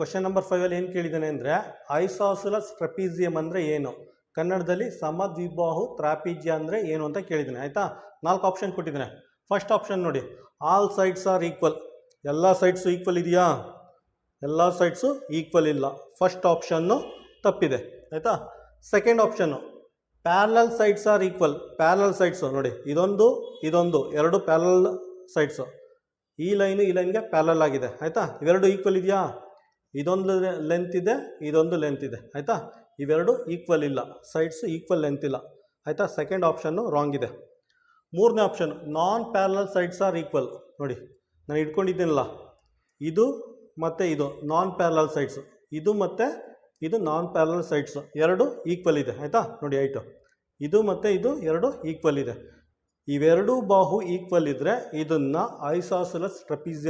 Question number ಫೈವಲ್ಲಿ ಏನು ಕೇಳಿದ್ದಾನೆ ಅಂದರೆ, ಐಸಾಸುಲಸ್ trapezium ಅಂದರೆ ಏನು? ಕನ್ನಡದಲ್ಲಿ ಸಮದ್ವಿಬಾಹು ತ್ರಾಪೀಜ್ಯ ಅಂದರೆ ಏನು ಅಂತ ಕೇಳಿದ್ದಾನೆ, ಆಯಿತಾ? ನಾಲ್ಕು ಆಪ್ಷನ್ ಕೊಟ್ಟಿದ್ದಾನೆ. ಫಸ್ಟ್ ಆಪ್ಷನ್ ನೋಡಿ. ಆಲ್ ಸೈಡ್ಸ್ ಆರ್ ಈಕ್ವಲ್ ಎಲ್ಲ ಸೈಡ್ಸು ಈಕ್ವಲ್ ಇದೆಯಾ? ಎಲ್ಲ ಸೈಡ್ಸು ಈಕ್ವಲ್ ಇಲ್ಲ. ಫಸ್ಟ್ ಆಪ್ಷನ್ನು ತಪ್ಪಿದೆ, ಆಯಿತಾ? Second option parallel sides are equal parallel sides ನೋಡಿ. ಇದೊಂದು ಇದೊಂದು, ಎರಡು ಪ್ಯಾರಲಲ್ ಸೈಡ್ಸು ಈ ಲೈನು ಈ ಲೈನ್ಗೆ ಪ್ಯಾರಲಲ್ ಆಗಿದೆ, ಆಯಿತಾ? ಇವೆರಡು ಈಕ್ವಲ್ ಇದೆಯಾ? ಇದೊಂದು ಲೆಂತ್ ಇದೆ, ಇದೊಂದು ಲೆಂತ್ ಇದೆ. ಆಯಿತಾ? ಇವೆರಡು ಈಕ್ವಲ್ ಇಲ್ಲ. ಸೈಡ್ಸ್ ಈಕ್ವಲ್ ಲೆಂತ್ ಇಲ್ಲ. ಆಯಿತಾ? ಸೆಕೆಂಡ್ ಆಪ್ಷನ್ನು ರಾಂಗ್ ಇದೆ. ಮೂರನೇ option non parallel sides are equal ನೋಡಿ, ನಾನು ಇಟ್ಕೊಂಡಿದ್ದೀನಲ್ಲ. ಇದು ಮತ್ತು ಇದು ನಾನ್ ಪ್ಯಾರಲಲ್ ಸೈಡ್ಸು ಇದು ಮತ್ತು ಇದು ನಾನ್ ಪ್ಯಾರಲಲ್ ಸೈಡ್ಸು ಎರಡು ಈಕ್ವಲ್ ಇದೆ. ಆಯಿತಾ? ನೋಡಿ ಐಟು ಇದು ಮತ್ತು ಇದು, ಎರಡು ಈಕ್ವಲ್ ಇದೆ. ಇವೆರಡೂ ಬಾಹು ಈಕ್ವಲ್ ಇದ್ದರೆ ಇದನ್ನು ಐಸಾಸುಲಸ್ ಟ್ರಪೀಸಿಯಂ